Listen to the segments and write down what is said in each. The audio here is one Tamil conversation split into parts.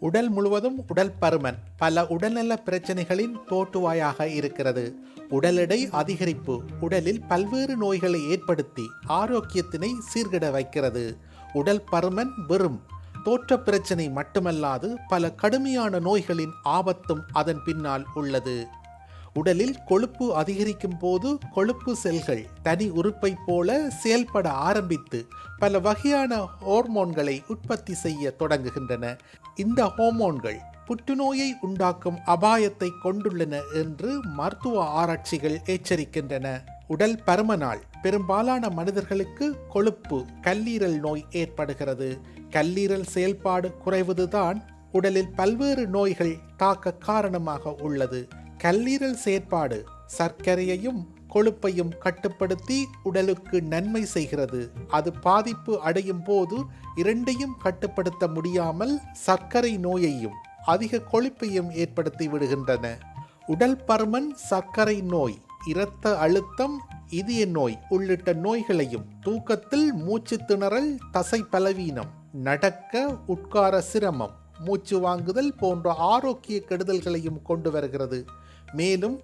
உடல் முழுவதும் உடல் பருமன். பல உடல்நல பிரச்சனைகளின் தோற்றுவாயாக இருக்கிறது. உடல் எடை அதிகரிப்பு உடலில் பல்வேறு நோய்களை ஏற்படுத்தி ஆரோக்கியத்தினை சீர்கிட வைக்கிறது. உடல் பருமன் வெறும் தோற்ற பிரச்சனை மட்டுமல்லாது பல கடுமையான நோய்களின் ஆபத்தும் அதன் பின்னால் உள்ளது. உடலில் கொழுப்பு அதிகரிக்கும் போது கொழுப்பு செல்கள் தனி உறுப்பை போல செயல்பட ஆரம்பித்து பல வகையான ஹோர்மோன்களை உற்பத்தி செய்ய தொடங்குகின்றன. இந்த ஹோமோன்கள் புற்றுநோயை உண்டாக்கும் அபாயத்தை கொண்டுள்ளன என்று மருத்துவ ஆராய்ச்சிகள் எச்சரிக்கின்றன. உடல் பருமனால் பெரும்பாலான மனிதர்களுக்கு கொழுப்பு கல்லீரல் நோய் ஏற்படுகிறது. கல்லீரல் செயல்பாடு குறைவதுதான் உடலில் பல்வேறு நோய்கள் தாக்க காரணமாக உள்ளது. கல்லீரல் செயற்பாடு சர்க்கரையையும் கொழுப்பையும் கட்டுப்படுத்தி உடலுக்கு நன்மை செய்கிறது. அது பாதிப்பு அடையும் போது இரண்டையும் கட்டுப்படுத்த முடியாமல் சர்க்கரை நோயையும் அதிக கொழுப்பையும் ஏற்படுத்தி விடுகின்றன. உடல் பருமன் சர்க்கரை நோய் இரத்த அழுத்தம் இதய நோய் உள்ளிட்ட நோய்களையும் தூக்கத்தில் மூச்சு திணறல் தசை பலவீனம் நடக்க உட்கார சிரமம் மூச்சு வாங்குதல் போன்ற ஆரோக்கிய கெடுதல்களையும் கொண்டு வருகிறது. மேலும்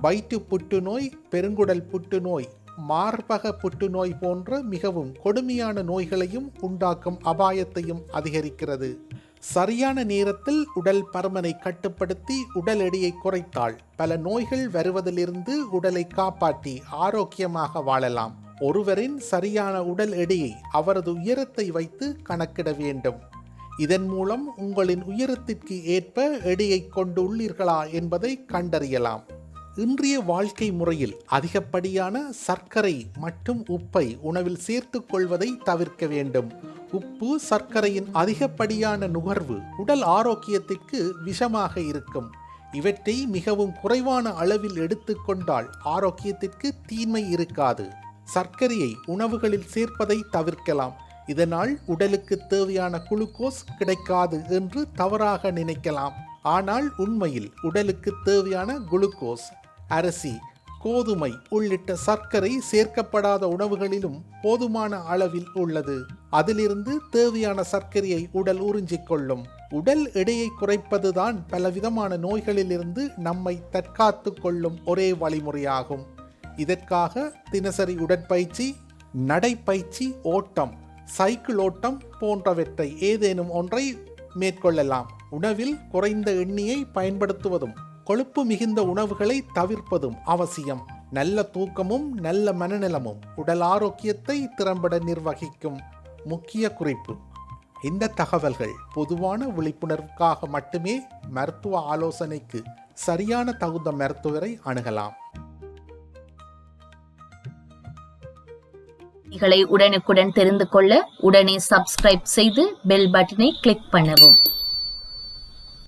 வயிற்று புற்றுநோய் பெருங்குடல் புற்றுநோய் மார்பக புற்றுநோய் போன்ற மிகவும் கொடுமையான நோய்களையும் உண்டாக்கும் அபாயத்தையும் அதிகரிக்கிறது. சரியான நேரத்தில் உடல் பருமனை கட்டுப்படுத்தி உடல் எடையை குறைத்தால் பல நோய்கள் வருவதிலிருந்து உடலை காப்பாற்றி ஆரோக்கியமாக வாழலாம். ஒருவரின் சரியான உடல் எடையை அவரது உயரத்தை வைத்து கணக்கிட வேண்டும். இதன் மூலம் உங்களின் உயரத்திற்கு ஏற்ப எடையை கொண்டு உள்ளீர்களா என்பதை கண்டறியலாம். இன்றைய வாழ்க்கை முறையில் அதிகப்படியான சர்க்கரை மற்றும் உப்பை உணவில் சேர்த்து கொள்வதை தவிர்க்க வேண்டும். உப்பு சர்க்கரையின் அதிகப்படியான நுகர்வு உடல் ஆரோக்கியத்திற்கு விஷமாக இருக்கும். இவற்றை மிகவும் குறைவான அளவில் எடுத்துக்கொண்டால் ஆரோக்கியத்திற்கு தீமை இருக்காது. சர்க்கரையை உணவுகளில் சேர்ப்பதை தவிர்க்கலாம். இதனால் உடலுக்கு தேவையான குளுக்கோஸ் கிடைக்காது என்று தவறாக நினைக்கலாம். ஆனால் உண்மையில் உடலுக்கு தேவையான குளுக்கோஸ் அரிசி கோதுமை உள்ளிட்ட சர்க்கரை சேர்க்கப்படாத உணவுகளிலும் போதுமான அளவில் உள்ளது. அதிலிருந்து தேவையான சர்க்கரையை உடல் உறிஞ்சிக் கொள்ளும். உடல் எடையை குறைப்பதுதான் பலவிதமான நோய்களிலிருந்து நம்மை தற்காத்து கொள்ளும் ஒரே வழிமுறையாகும். இதற்காக தினசரி உடற்பயிற்சி நடைப்பயிற்சி ஓட்டம் சைக்கிள் ஓட்டம் போன்றவற்றை ஏதேனும் ஒன்றை மேற்கொள்ளலாம். உணவில் குறைந்த எண்ணியை பயன்படுத்துவதும் கொழுப்பு மிகுந்த உணவுகளை தவிர்ப்பதும் அவசியம். நல்ல தூக்கமும் நல்ல மனநலமும் உடல் ஆரோக்கியத்தை திறம்பட நிர்வகிக்கும் முக்கிய குறிப்பு. இந்த தகவல்கள் பொதுவான விழிப்புணர்வுக்காக மட்டுமே மருத்துவ ஆலோசனைக்கு சரியான தகுந்த மருத்துவரை அணுகலாம். உடனுக்குடன் தெரிந்து கொள்ள உடனே சப்ஸ்கிரைப் செய்து பெல் பட்டனை கிளிக் பண்ணவும்.